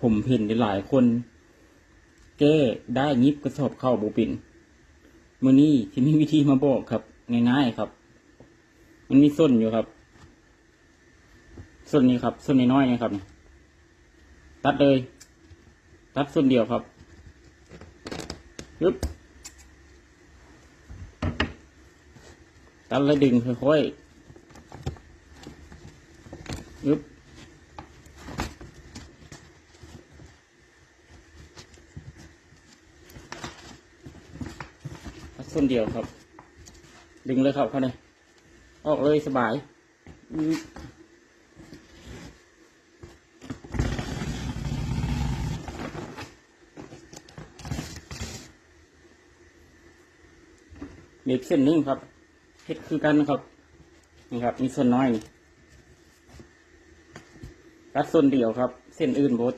ผมเห็นหลายคน แก้ได้ยิบกระสอบเข้าบุปินมือนี้ที่มีวิธีมาบอกครับ ง่ายๆครับ มันมีส้นอยู่ครับ ส้นนี้ครับ ส้นน้อยๆนะครับ ตัดเลย ตัดส้นเดียวครับยึบตัดแล้วดึงค่อยๆยึบ ส้นเดียวครับ ดึงเลยครับเขาเลยออกเลยสบายยึบเด็กเส้นนึงครับเฮ็ดคือกันครับ นี่ครับ มีส่วนน้อยนี่รัดส่วนเดียวครับ เส้นอื่นโบ